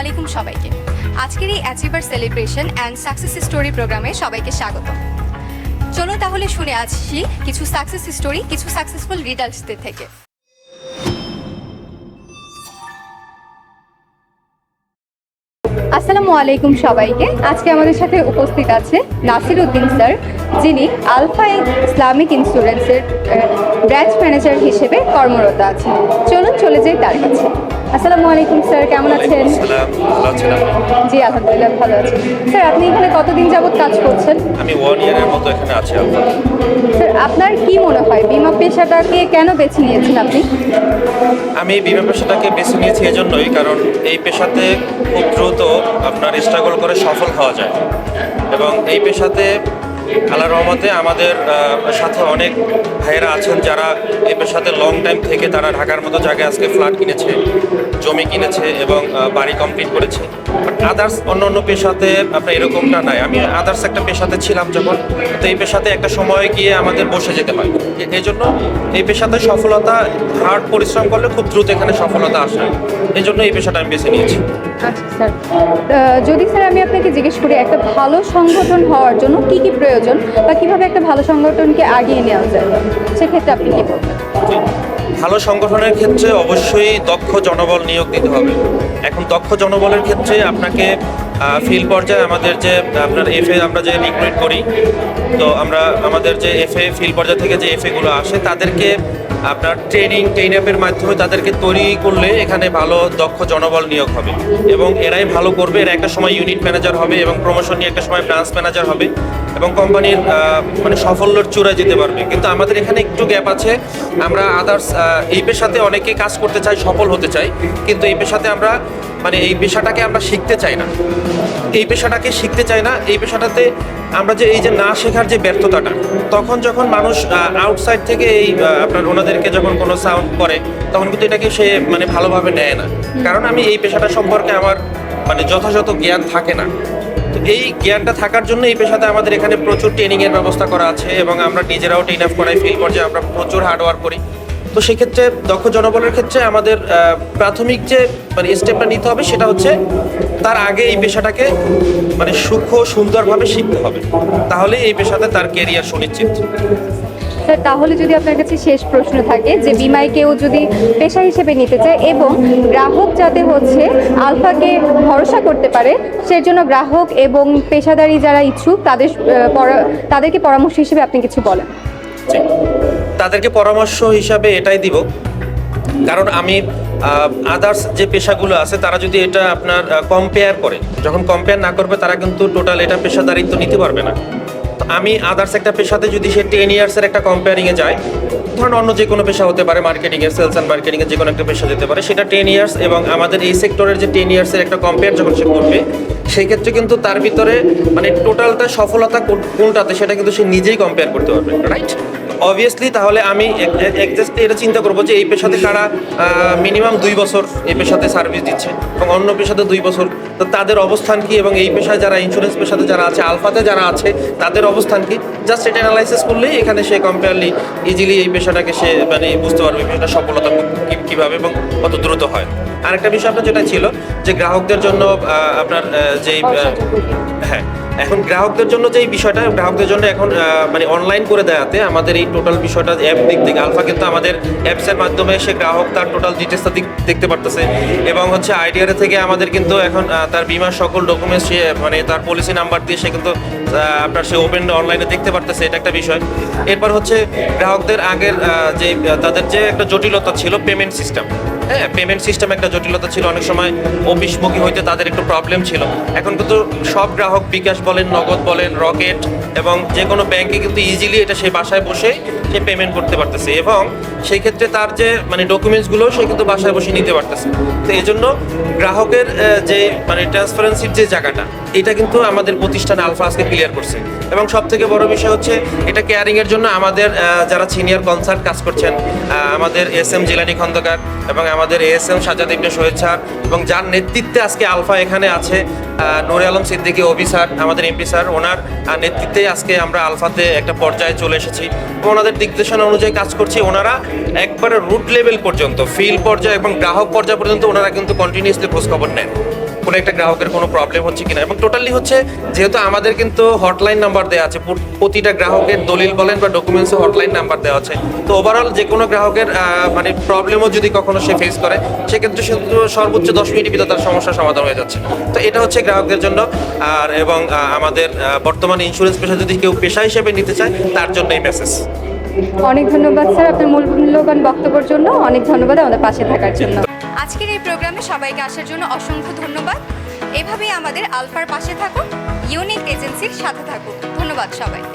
আলাইকুম সবাইকে। আজকের এই achiever celebration and success story প্রোগ্রামে সবাইকে স্বাগত। চলুন তাহলে শুনে আসছি কিছু সাকসেস স্টোরি কিছু সাকসেসফুল রিডার্সদের থেকে। আসসালামু আলাইকুম সবাইকে। আজকে আমাদের সাথে উপস্থিত আছে নাসির উদ্দিন স্যার, যিনি আলফা ইসলামিক ইন্স্যুরেন্সের ব্রাঞ্চ ম্যানেজার হিসেবে কর্মরত আছেন। চলুন চলে যাই তার কাছে। আসসালামু আলাইকুম স্যার। কেমন আছেন? জি আলহামদুলিল্লাহ ভালো আছি। স্যার আপনি এখানে কতদিন যাবত কাজ করছেন? আমি ওয়ান ইয়ারের মতো এখানে আছি স্যার আপনার কি মনে হয়? বিমা পেশাটাকে কেন বেছে নিয়েছেন আপনি? আমি বিমা পেশাটাকে বেছে নিয়েছি এজন্যই কারণ এই পেশাতে খুব দ্রুত আপনার স্ট্রাগল করে সফল হওয়া যায়। এবং এই পেশাতে আল্লাহ রহমতে আমাদের সাথে অনেক ভাইয়েরা আছেন যারা এই পেশাতে লং টাইম থেকে তারা ঢাকার মতো জায়গায় আজকে ফ্ল্যাট কিনেছে, জমি কিনেছে এবং বাড়ি কমপ্লিট করেছে। বাট আদার্স অন্য অন্য পেশাতে আপনার এরকমটা নাই। আমি আদার্স একটা পেশাতে ছিলাম যখন, তো এই পেশাতে একটা সময় গিয়ে আমাদের বসে যেতে হয়। এই জন্য এই পেশাতে সফলতা হার্ড পরিশ্রম করলে খুব দ্রুত এখানে সফলতা আসে। এই জন্য এই পেশাটা আমি বেছে নিয়েছি। আচ্ছা স্যার। যদি স্যার আমি আপনাকে জিজ্ঞেস করি, একটা ভালো সংগঠন হওয়ার জন্য কি কি প্রয়োজন? বা কীভাবে একটা ভালো সংগঠনকে আগিয়ে নেওয়া যায়, সেক্ষেত্রে আপনি কী বলবেন? ভালো সংগঠনের ক্ষেত্রে অবশ্যই দক্ষ জনবল নিয়োগ দিতে হবে। এখন দক্ষ জনবলের ক্ষেত্রে আপনাকে ফিল্ড পর্যায়ে আমাদের যে, আপনার এফএ আমরা যে রিক্রুইট করি, তো আমরা আমাদের যে এফএ ফিল পর্যায় থেকে যে এফএগুলো আসে, তাদেরকে আপনার ট্রেনিং ট্রেন অ্যাপের মাধ্যমে তাদেরকে তৈরি করলে এখানে ভালো দক্ষ জনবল নিয়োগ হবে। এবং এরাই ভালো করবে, এরা একটা সময় ইউনিট ম্যানেজার হবে এবং প্রমোশন নিয়ে একটা সময় ব্রাঞ্চ ম্যানেজার হবে এবং কোম্পানির মানে সাফল্যর চূড়ায় যেতে পারবে। কিন্তু আমাদের এখানে একটু গ্যাপ আছে। আমরা আদার্স এই পেশাতে অনেকে কাজ করতে চাই সফল হতে চাই কিন্তু এই পেশাতে আমরা মানে এই পেশাটাকে আমরা শিখতে চাই না। এই পেশাটাকে শিখতে চাই না, এই পেশাটাতে আমরা যে এই যে না শেখার যে ব্যর্থতাটা, তখন যখন মানুষ আউটসাইড থেকে এই আপনার ওনাদেরকে যখন কোনো সাউন্ড করে, তখন কিন্তু এটাকে সে মানে ভালোভাবে নেয় না। কারণ আমি এই পেশাটা সম্পর্কে আমার মানে যথাযথ জ্ঞান থাকে না। তো এই জ্ঞানটা থাকার জন্য এই পেশাতে আমাদের এখানে প্রচুর ট্রেনিংয়ের ব্যবস্থা করা আছে এবং আমরা নিজেরাও ট্রেন আপ করাই। ফিল পর্যায়ে আমরা প্রচুর হার্ডওয়ার্ক করি। তো সেক্ষেত্রে দক্ষ জনবলের ক্ষেত্রে আমাদের প্রাথমিক যে মানে স্টেপটা নিতে হবে সেটা হচ্ছে তার আগে এই পেশাটাকে মানে সূক্ষ্ম সুন্দরভাবে শিখতে হবে তাহলে এই পেশাতে তার কেরিয়ার সুনিশ্চিত তাহলে যদি আপনার কাছে শেষ প্রশ্ন থাকে যে বিমাই কেউ যদি পেশা হিসেবে নিতে চায় এবং গ্রাহক যাতে হচ্ছে আলফাকে ভরসা করতে পারে সেই জন্য গ্রাহক এবং পেশাদারি যারা ইচ্ছুক তাদের তাদেরকে পরামর্শ হিসেবে আপনি কিছু বলেন। তাদেরকে পরামর্শ হিসাবে এটাই দিব। কারণ আমি আদার্স যে পেশাগুলো আছে, তারা যদি এটা আপনার কম্পেয়ার করে, যখন কম্পেয়ার না করবে, তারা কিন্তু টোটাল এটা পেশাদারিত্ব নিতে পারবে না। আমি আদার্স একটা পেশাতে যদি সে টেন ইয়ার্সের একটা কম্পেয়ারিংয়ে যায়, ধরুন অন্য যে কোনো পেশা হতে পারে মার্কেটিংয়ে সেলস অ্যান্ড মার্কেটিংয়ে যে কোনো একটা পেশা যেতে পারে, সেটা টেন ইয়ার্স এবং আমাদের এই সেক্টরের যে টেন ইয়ার্সের একটা কম্পেয়ার যখন সে করবে, সেই ক্ষেত্রে কিন্তু তার ভিতরে মানে টোটালটা সফলতা কোন- কোনটাতে, সেটা কিন্তু সে নিজেই কম্পেয়ার করতে পারবে রাইট অবভিয়াসলি তাহলে আমি এক্সাক্টলি এটা চিন্তা করব যে এই পেশাতে কারা মিনিমাম দুই বছর এই পেশাতে সার্ভিস দিচ্ছে এবং অন্য পেশাতে দুই বছর। তো তাদের অবস্থান কি এবং এই পেশায় যারা ইন্স্যুরেন্স পেশাতে যারা আছে, আলফাতে যারা আছে, তাদের অবস্থান কি? জাস্ট এটা অ্যানালাইসিস করলেই এখানে সে কম্পেয়ারলি ইজিলি এই পেশাটাকে সে মানে বুঝতে পারবে পেশাটা সফলতা কীভাবে এবং কত দ্রুত হয়। আরেকটা বিষয় আপনার যেটা ছিল যে গ্রাহকদের জন্য আপনার যেই হ্যাঁ। এখন গ্রাহকদের জন্য যে বিষয়টা, গ্রাহকদের জন্য এখন মানে অনলাইন করে দেওয়াতে আমাদের এই টোটাল বিষয়টা অ্যাপ দিক থেকে আলফা কিন্তু আমাদের অ্যাপসের মাধ্যমে সে গ্রাহক তার টোটাল ডিটেলসটা দেখতে পারতেছে। এবং হচ্ছে আইডিআর থেকে আমাদের কিন্তু এখন তার বিমার সকল ডকুমেন্টস সে মানে তার পলিসি নাম্বার দিয়ে সে কিন্তু আপনার সে ওপেন অনলাইনে দেখতে পারতেছে, এটা একটা বিষয়। এরপর হচ্ছে গ্রাহকদের আগের যে, তাদের যে একটা জটিলতা ছিল পেমেন্ট সিস্টেম হ্যাঁ পেমেন্ট সিস্টেম একটা জটিলতা ছিল। অনেক সময় অফিসমুখী হইতে তাদের একটু প্রবলেম ছিল। এখন কিন্তু সব গ্রাহক বিকাশ বলেন, নগদ বলেন, রকেট এবং যে কোনো ব্যাংকে কিন্তু ইজিলি এটা সেই বাসায় বসে সে পেমেন্ট করতে পারতেছে এবং সেই ক্ষেত্রে তার যে মানে ডকুমেন্টসগুলো সে কিন্তু বাসায় বসে নিতে পারতেছে। তো এই জন্য গ্রাহকের যে মানে ট্রান্সপারেন্সির যে জায়গাটা এটা কিন্তু আমাদের প্রতিষ্ঠান আলফা আজকে ক্লিয়ার করছে। এবং সব থেকে বড় বিষয় হচ্ছে, এটা কেয়ারিং এর জন্য আমাদের যারা সিনিয়র কনসার্ট কাজ করছেন আমাদের এস এম জিলানি খন্দকার এবং আমাদের S M Sajad Ibne Sohed sir এবং যার নেতৃত্বে আজকে আলফা এখানে আছে নুরে আলম সিদ্দিকী, অভি স্যার, আমাদের এমপি স্যার, ওনার নেতৃত্বে আজকে আমরা আলফাতে একটা পর্যায়ে চলে এসেছি। ওনাদের দিকদেশনা অনুযায়ী কাজ করছি, ওনারা একবারে রুট লেভেল পর্যন্ত ফিল্ড পর্যায়ে এবং গ্রাহক পর্যায় পর্যন্ত ওনারা কিন্তু কন্টিনিউসলি খোঁজখবর নেন। কোনো একটা গ্রাহকের কোনো প্রবলেম হচ্ছে কিনা। এবং টোটালি হচ্ছে যেহেতু আমাদের কিন্তু হটলাইন নাম্বার দেওয়া আছে প্রতিটা গ্রাহকের দলিল বলেন বা ডকুমেন্টসে হটলাইন নাম্বার দেওয়া আছে। তো ওভারঅল যে কোনো গ্রাহকের মানে প্রবলেমও যদি কখনো সে ফেস করে, সেক্ষেত্রে শুধু সর্বোচ্চ দশ মিনিটের ভিতরে তার সমস্যার সমাধান হয়ে যাচ্ছে। তো এটা হচ্ছে গ্রাহকদের জন্য। আর এবং আমাদের বর্তমানে ইন্স্যুরেন্স পেশা যদি কেউ পেশা হিসেবে নিতে চায়, তার জন্য এই মেসেজ অনেক ধন্যবাদ, স্যার, আপনার মূল্যবান বক্তব্যের জন্য। অনেক ধন্যবাদ আমাদের পাশে থাকার জন্য। আজকের এই প্রোগ্রামে সবাইকে আসার জন্য অসংখ্য ধন্যবাদ। এভাবেই আমাদের আলফার পাশে থাকুন, ইউনিক এজেন্সির সাথে থাকুক ধন্যবাদ সবাইকে।